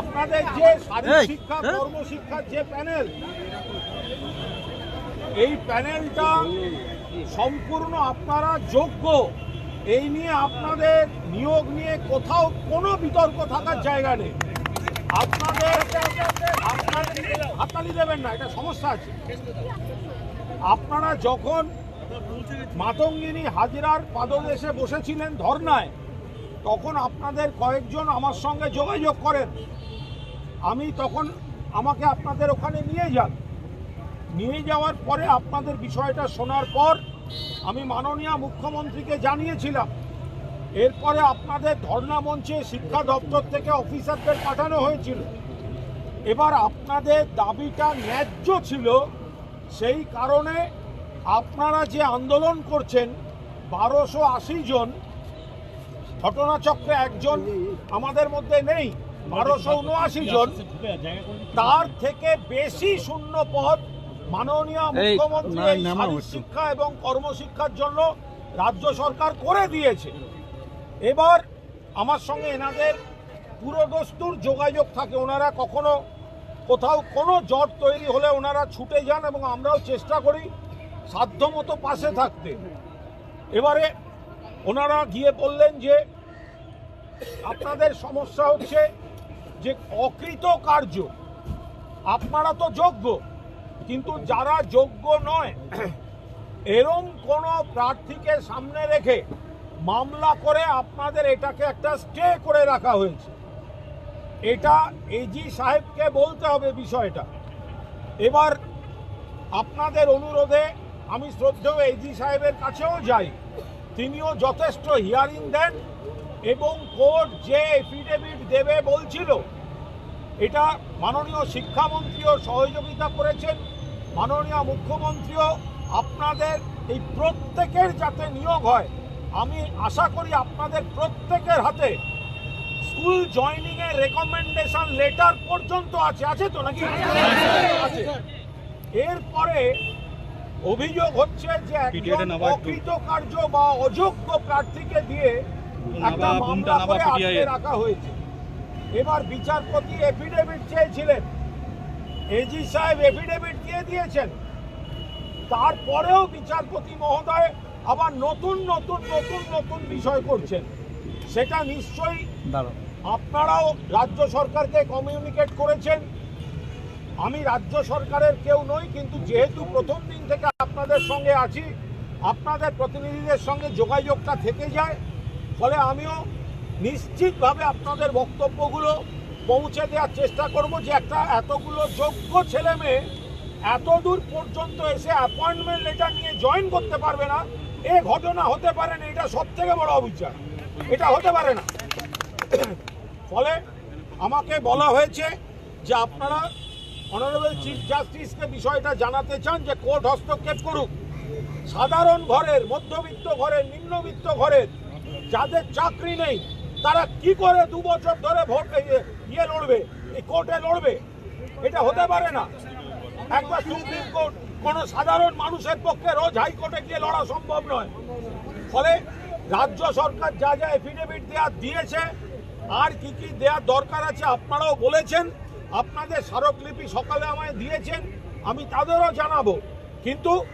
আপনাদের যে শারীরিক শিক্ষা? কর্মশিক্ষার যে প্যানেল এই প্যানেলটা সম্পূর্ণ আপনারা যোগ্য। এই নিয়ে আপনাদের নিয়োগ নিয়ে কোথাও কোনো বিতর্ক থাকার জায়গা নেই। আপনাদের আপনাদের হাততালি দেবেন না এটা সমস্যা আছে। আপনারা যখন মাতঙ্গিনী হাজিরার পাদদেশে বসেছিলেন ধর্নায় তখন আপনাদের কয়েকজন আমার সঙ্গে যোগাযোগ করেন। আমি তখন আমাকে আপনাদের ওখানে নিয়ে যান। নিয়ে যাওয়ার পরে আপনাদের বিষয়টা শোনার পর আমি মাননীয় মুখ্যমন্ত্রীকে জানিয়েছিলাম। এরপরে আপনাদের ধর্ণা মঞ্চে শিক্ষা দপ্তর থেকে অফিসারদের পাঠানো হয়েছিল। এবার আপনাদের দাবিটা ন্যায্য ছিল, সেই কারণে আপনারা যে আন্দোলন করছেন, বারোশো জন ঘটনাচক্রে একজন আমাদের মধ্যে নেই বারোশো উনআশি জন। তার থেকে বেশি শূন্য পদ মাননীয় মুখ্যমন্ত্রী। শিক্ষা এবং কর্মশিক্ষার জন্য রাজ্য সরকার করে দিয়েছে। এবার আমার সঙ্গে এনাদের পুরোদস্তুর যোগাযোগ থাকে ওনারা কখনো কোথাও কোনো জট তৈরি হলে ওনারা ছুটে যান এবং আমরাও চেষ্টা করি সাধ্যমতো পাশে থাকতে। এবারে ওনারা গিয়ে বললেন যে আপনাদের সমস্যা হচ্ছে যে অকৃত কার্য আপনারা তো যোগ্য, কিন্তু যারা যোগ্য নয়, এরম কোনো প্রার্থীকে সামনে রেখে মামলা করে আপনাদের এটাকে একটা স্টে করে রাখা হয়েছে। এটা এজি সাহেবকে বলতে হবে বিষয়টা। এবার আপনাদের অনুরোধে আমি শ্রদ্ধেয় এজি সাহেবের কাছেও যাই। তিনিও যথেষ্ট হিয়ারিং দেন। এবং কোর্ট যে এফিডেভিট দেবে বলছিল এটা মাননীয় শিক্ষামন্ত্রীও সহযোগিতা করেছেন। মাননীয় মুখ্যমন্ত্রীও আপনাদের এই প্রত্যেকের যাতে নিয়োগ হয় আমি আশা করি আপনাদের প্রত্যেকের হাতে স্কুল জয়নিং এর রেকমেন্ডেশন লেটার পর্যন্ত আছে। আছে তো নাকি? আছে। এরপরে অভিযোগ হচ্ছে যে একজন অকৃতকার্য বা অযোগ্য প্রার্থীকে দিয়ে একটা মামলা করে আটকে রাখা হয়েছে। এবার বিচারপতি এফিডেভিট চেয়েছিলেন। এজি সাহেব এফিডেভিট দিয়ে দিয়েছেন। তারপরেও বিচারপতি মহোদয় আবার নতুন নতুন নতুন নতুন বিষয় করছেন। সেটা নিশ্চয়ই আপনারাও রাজ্য সরকারকে কমিউনিকেট করেছেন। আমি রাজ্য সরকারের কেউ নই কিন্তু যেহেতু প্রথম দিন থেকে আপনাদের সঙ্গে আছি আপনাদের প্রতিনিধিদের সঙ্গে যোগাযোগটা থেকে যায়। ফলে আমিও নিশ্চিতভাবে আপনাদের বক্তব্যগুলো পৌঁছে দেওয়ার চেষ্টা করব যে একটা এতগুলো যোগ্য ছেলে মেয়ে এত দূর পর্যন্ত এসে অ্যাপয়েন্টমেন্ট লেটার নিয়ে জয়েন করতে পারবে না, এ ঘটনা হতে পারে না, এটা সব থেকে বড় অবিচার। এটা হতে পারে না। ফলে আমাকে বলা হয়েছে যে আপনারা অনারেবল চিফ জাস্টিসকে বিষয়টা জানাতে চান যে কোর্ট হস্তক্ষেপ করুক। সাধারণ ঘরের, মধ্যবিত্ত ঘরের, নিম্নবিত্ত ঘরের যাদের চাকরি নেই, তারা কি করে দু বছর ধরে ভোট ইয়ে- লড়বে? এই কোর্টে লড়বে? এটা হতে পারে না। একবার সুপ্রিম কোর্ট কোনো সাধারণ মানুষের পক্ষে রোজ হাইকোর্টে গিয়ে লড়া সম্ভব নয়। ফলে রাজ্য সরকার যা যা এফিডেভিট দেওয়া দিয়েছে, আর কি কি দেওয়ার দরকার আছে আপনারাও বলেছেন, আপনাদের স্মারকলিপি সকালে আমায় দিয়েছেন, আমি তাদেরও জানাব। কিন্তু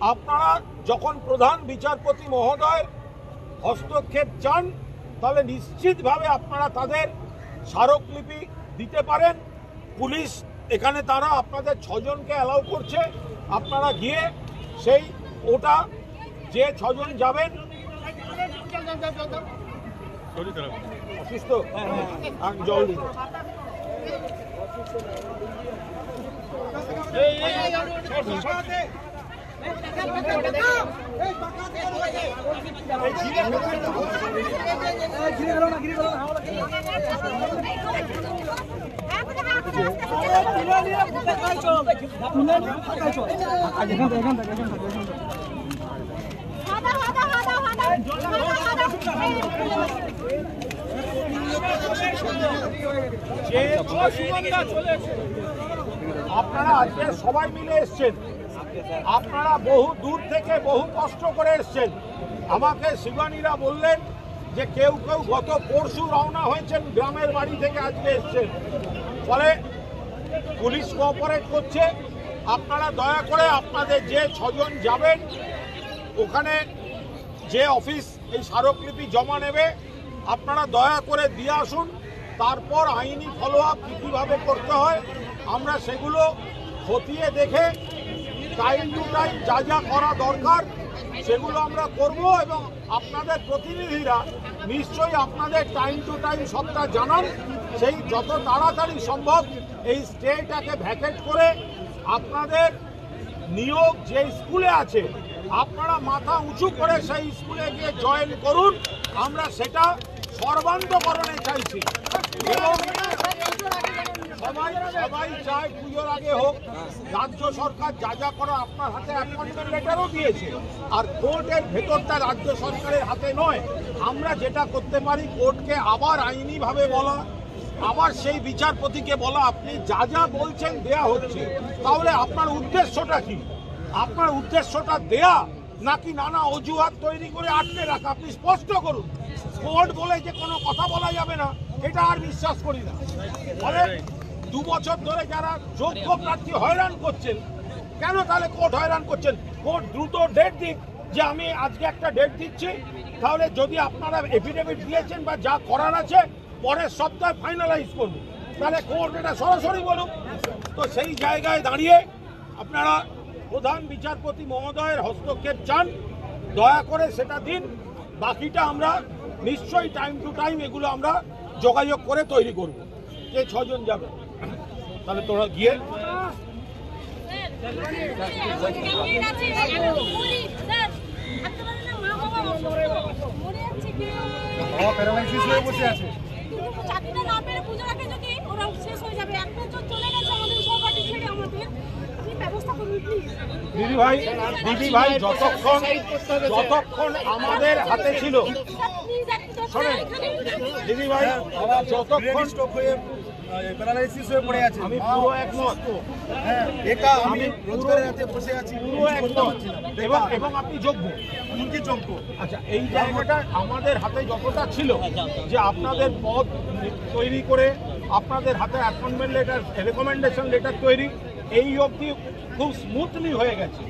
আপনারা যখন প্রধান বিচারপতি মহোদয় হস্তক্ষেপ চান তাহলে নিশ্চিতভাবে আপনারা তাদের স্মারকলিপি দিতে পারেন পুলিশ এখানে তারা আপনাদের ছজনকে অ্যালাউ করছে আপনারা গিয়ে সেই ওটা যে ছজন যাবেন অসুস্থ জল দিন আপনারা আজকে সবাই মিলে এসছেন। আপনারা বহু দূর থেকে বহু কষ্ট করে এসছেন। আমাকে শিবানীরা বললেন যে কেউ কেউ গত পরশু রওনা হয়েছেন গ্রামের বাড়ি থেকে আজকে এসছেন। ফলে পুলিশ কোঅপারেট করছে। আপনারা দয়া করে আপনাদের যে ছজন যাবেন, ওখানে যে অফিস এই স্মারকলিপি জমা নেবে, আপনারা দয়া করে দিয়ে আসুন। তারপর আইনি ফলো আপ কীভাবে করতে হয়, আমরা সেগুলো খতিয়ে দেখে টাইম টু টাইম যা যা করা দরকার, সেগুলো আমরা করব এবং আপনাদের প্রতিনিধিরা নিশ্চয়ই আপনাদের টাইম টু টাইম সবটা জানান। সেই যত তাড়াতাড়ি সম্ভব এই স্টেটাকে ভ্যাকেট করে আপনাদের নিয়োগ যে স্কুলে আছে, আপনারা মাথা উঁচু করে সেই স্কুলে গিয়ে জয়েন করুন। আমরা সেটা সর্বান্তকরণে চাইছি। এবং সবাই চায় পুজোর আগে হোক, রাজ্য সরকার যা যা করা আপনার হাতে অ্যাপয়েন্টমেন্ট লেটারও দিয়েছে। আর কোর্টের ভেতরটা রাজ্য সরকারের হাতে নয়, আমরা যেটা করতে পারি কোর্টকে আবার আইনিভাবে বলা, আবার সেই বিচারপতিকে বলা, আপনি যা যা বলছেন দেয়া হচ্ছে। তাহলে আপনার উদ্দেশ্যটা কি? আপনার উদ্দেশ্যটা দেয়া নাকি নানা অজুহাত তৈরি করে আটকে রাখা? আপনি স্পষ্ট করুন। কোর্ট বলে যে কোনো কথা বলা যাবে না, এটা আর বিশ্বাস করি না। দু বছর ধরে যারা যোগ্য প্রার্থী হয়রান করছেন, কেন তাহলে কোর্ট হয়রান করছেন? কোর্ট দ্রুত ডেট দিক, যে আমি আজকে একটা ডেট দিচ্ছি, তাহলে যদি আপনারা এফিডেভিট দিয়েছেন বা যা করার আছে, পরের সপ্তাহে ফাইনালাইজ করুন। তাহলে কোর্ট এটা সরাসরি বলুন তো সেই জায়গায় দাঁড়িয়ে আপনারা প্রধান বিচারপতি মহোদয়ের হস্তক্ষেপ চান। দয়া করে সেটা দিন। বাকিটা আমরা নিশ্চয়ই টাইম টু টাইম এগুলো আমরা যোগাযোগ করে তৈরি করব। যে ছজন যাবে? তাহলে তোরা গিয়ে হয়ে বসে আছে চাকরিটা না পেরে পুজোর আগে যদি ওরা শেষ হয়ে যাবে এক বছর চলে গেছে আমাদের সহপাঠী ছেড়ে আমাদের আপনি ব্যবস্থা করুন প্লিজ দিদি ভাই দিদি ভাই যতক্ষণ যতক্ষণ আমাদের হাতে ছিল শোনেন। দিদি ভাই যতক্ষণ হয়ে প্যারালাইসিস হয়ে পড়ে আছে। আমি পুরো একমত। হ্যাঁ। একা আমি রোজগারের হাতে বসে আছি পুরো একমত এবং এবং আপনি যোগ্য। এমনকি যোগ্য। আচ্ছা এই জায়গাটা আমাদের হাতে যতটা ছিল যে আপনাদের পদ তৈরি করে আপনাদের হাতে অ্যাপয়েন্টমেন্ট লেটার রেকমেন্ডেশন লেটার তৈরি এই অবধি খুব স্মুথলি হয়ে গেছে।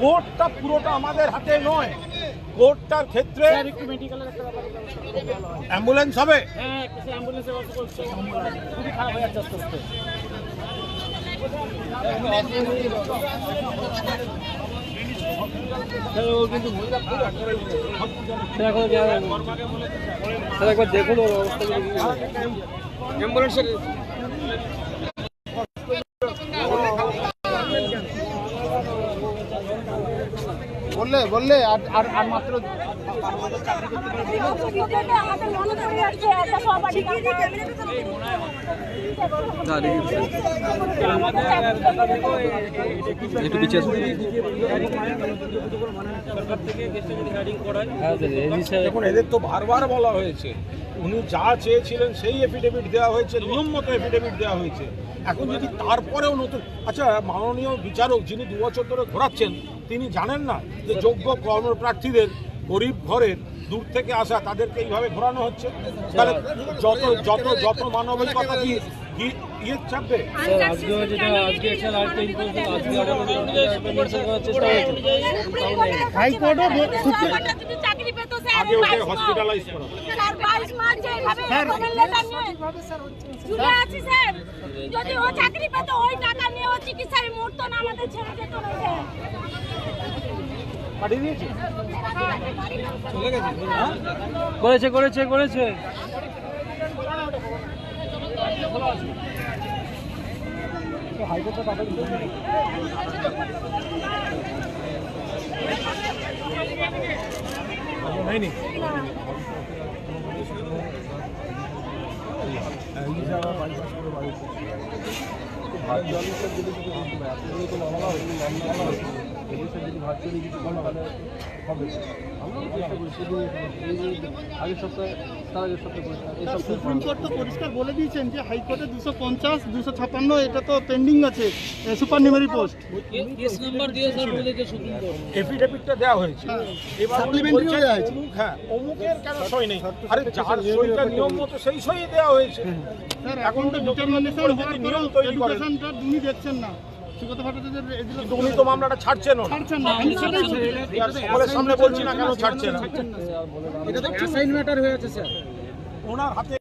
কোর্টটা পুরোটা আমাদের হাতে নয়। কোর্টটার ক্ষেত্রে। অ্যাম্বুলেন্স হবে? হ্যাঁ কিছু অ্যাম্বুলেন্সের ব্যবস্থা করছে খুবই খারাপ হয়ে যাচ্ছে আস্তে আস্তে একবার দেখুন ওর অবস্থা অ্যাম্বুলেন্সের বললে বললে আর আর আর মাত্র মনে দেখুন এদের তো বারবার বলা হয়েছে। উনি যা চেয়েছিলেন সেই এফিডেভিট দেওয়া হয়েছে নিয়ম মতো এফিডেভিট দেওয়া হয়েছে। এখন যদি তারপরেও নতুন আচ্ছা মাননীয় বিচারক যিনি দু বছর ধরে ঘোরাচ্ছেন তিনি জানেন না যে যোগ্য কর্মপ্রার্থীদের গরিব ঘরের দূর থেকে আসা তাদেরকে এইভাবে ঘোরানো হচ্ছে? তাহলে যত যত যত মানবিকতা কি কি ইয়ে চাপবে হয়েছে। হাইকোর্টও যদি চাকরি পেতো স্যার আগে ওকে হসপিটালাইজ করা। স্যার বাইশ মার্চ এইভাবে রেকমেন্ড লেটার নিয়ে ঝুলে আছি স্যার। যদি ও চাকরি পেত ওই টাকা নিয়ে ও চিকিৎসায় মরতো না আমাদের ছেড়ে যেত না স্যার। পাঠিয়ে দিয়েছে? করেছে করেছে করেছে। হয়নি? পুলিশের যদি ভার্চুয়ালি কিছু বলে তাহলে হবে। আমরাও চেষ্টা করি সেদিন এই আগের সপ্তাহে তার আগের সপ্তাহে করেছিলাম এই সপ্তাহে সুপ্রিম কোর্ট তো পরিষ্কার বলে দিয়েছেন যে হাইকোর্টে দুশো পঞ্চাশ দুশো ছাপান্ন এটা তো পেন্ডিং আছে সুপার নিউমারি পোস্ট। কেস নাম্বার দিয়ে স্যার বলেছে সুপ্রিম কোর্ট। এফিডেভিটটা দেওয়া হয়েছে। এবার উনি দেওয়া হয়েছে। হ্যাঁ অমুকের কেন সই নেই? আরে যার সইটা নিয়ম মতো সেই সই দেওয়া হয়েছে। এখন তো ডিটারমিনেশন হওয়ার নিয়ম পরেও। এডুকেশনটা উনি দেখছেন না। উনি তো মামলাটা ছাড়ছেন না। ছাড়ছেন না। আমি সেটাই বলছি। আর সকলের সামনে বলছি না কেন ছাড়ছে না। এটা তো অ্যাসাইন ম্যাটার হয়ে আছে স্যার। ওনার হাতে